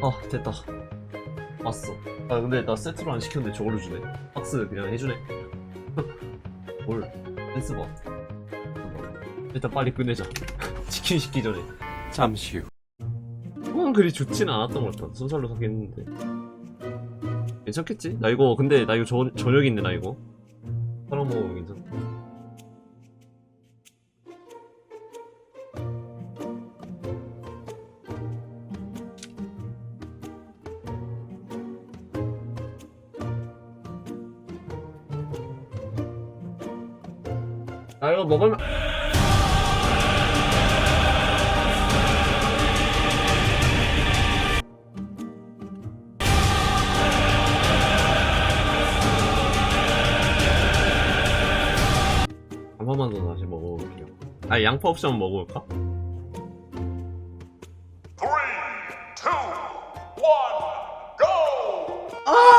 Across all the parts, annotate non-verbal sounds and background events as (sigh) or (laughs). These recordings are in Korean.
아 됐다. 왔어. 아 근데 나 세트로 안 시켰는데 저걸로 주네. 박스 그냥 해주네. (laughs) 뭘? 센스 봐 일단 빨리 끝내자. (laughs) 치킨 시기 전에. 잠시 후. 그건 그리 좋진 않았던 것 같아. 순살로 사긴 했는데. 괜찮겠지? 나 이거 근데 나 이거 저, 저녁 있네 나 이거. 사람 먹으면 괜찮아 아 이거 먹으면 한 번만 더 다시 먹어볼게요 아 양파 없이 한번 먹어볼까? Three, two, one, go! 어.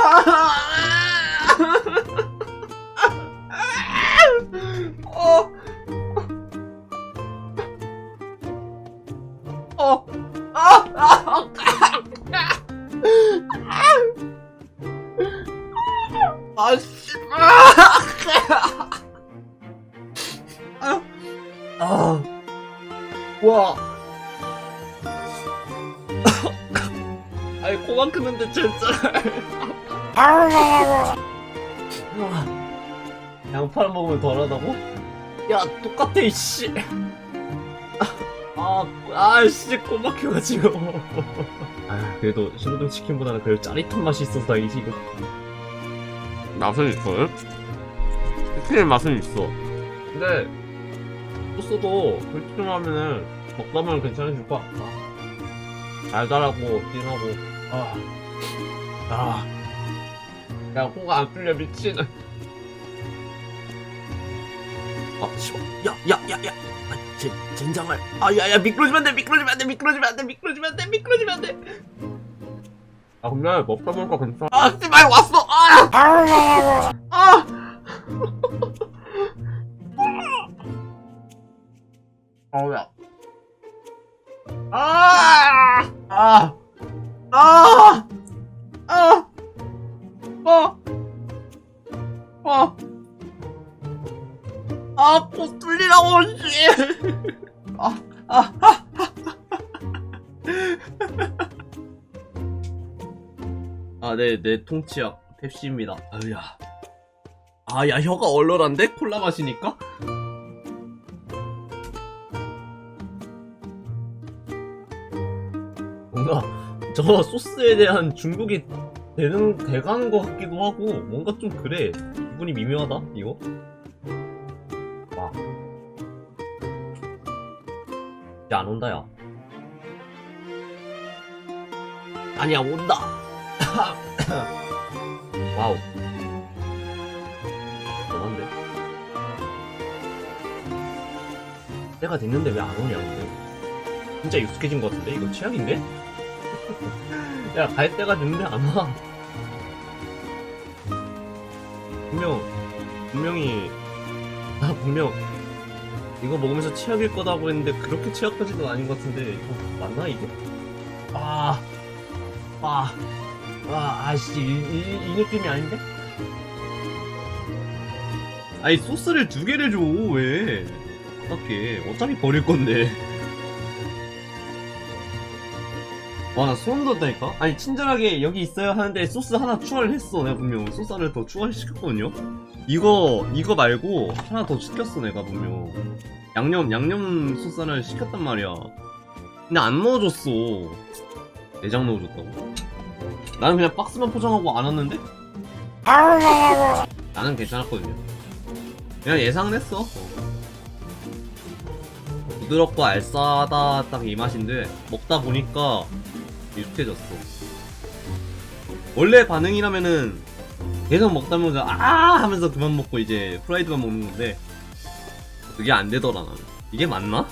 어. 아. 아. 아. 씨. 아. 아. 와. 아이 코만 크는데 진짜. 아. 양파를 먹으면 덜하다고? 야 똑같아 이씨 아, 아씨 꼬막혀가지고. 아 그래도 신호등 치킨보다는 그래도 짜릿한 맛이 있어서 다행이지 이거. 맛은 있어요? 치킨의 맛은 있어. 근데 소스도 그렇게 좀 하면은 먹다 보면 괜찮아질 것 같다 달달하고 진하고. 아, 아. 야 코가 안 뚫려 미친 아, 씨발. 야, 야, 야, 야. 아, 젠, 젠장을. 아, 야, 야, 미끄러지면 안 돼, 미끄러지면 안 돼, 미끄러지면 안 돼, 미끄러지면 안 돼, 미끄러지면 안 돼. 아, 근데 먹다 보니까 괜찮아. 아, 씨발, 왔어! 아! 아! 아, 야. 아! 아! 아! 아! 아! 아! 아, 코 뚫리라고, 씨! 아, 아, 아. 아, 네, 네, 통치약, 펩시입니다. 아유야. 아, 야, 혀가 얼얼한데? 콜라 마시니까? 뭔가, 저 소스에 대한 중국이 되는, 돼가는 것 같기도 하고, 뭔가 좀 그래. 기분이 미묘하다, 이거? 와. 이제 안 온다, 야. 아니야, 온다! (laughs) 와우. 너만데? 때가 됐는데 왜 안 오냐, 근데? 진짜 익숙해진 것 같은데? 이거 최악인데? (laughs) 야, 갈 때가 됐는데 안 와. 분명, 분명히, 나 분명, 이거 먹으면서 최악일 거다고 했는데 그렇게 최악까지는 아닌 것 같은데 이거 맞나 이게? 아, 아, 아, 아씨 이, 이, 이 느낌이 아닌데? 아니 소스를 두 개를 줘 왜? 어떻게? 어차피 버릴 건데. 와 나 소름 돋다니까? 아니 친절하게 여기 있어요 하는데 소스 하나 추가를 했어. 내가 분명 소스 하나를 더 추가를 시켰거든요? 이거 이거 말고 하나 더 시켰어 내가 분명. 양념 양념 소스 하나를 시켰단 말이야. 근데 안 넣어줬어. 내장 넣어줬다고? 나는 그냥 박스만 포장하고 안 왔는데? 나는 괜찮았거든요. 그냥 예상했어 부드럽고 알싸하다 딱 이 맛인데 먹다 보니까 익숙해졌어. 원래 반응이라면은 계속 먹다 보면 아! 하면서 그만 먹고 이제 프라이드만 먹는 건데 그게 안 되더라 나는. 이게 맞나?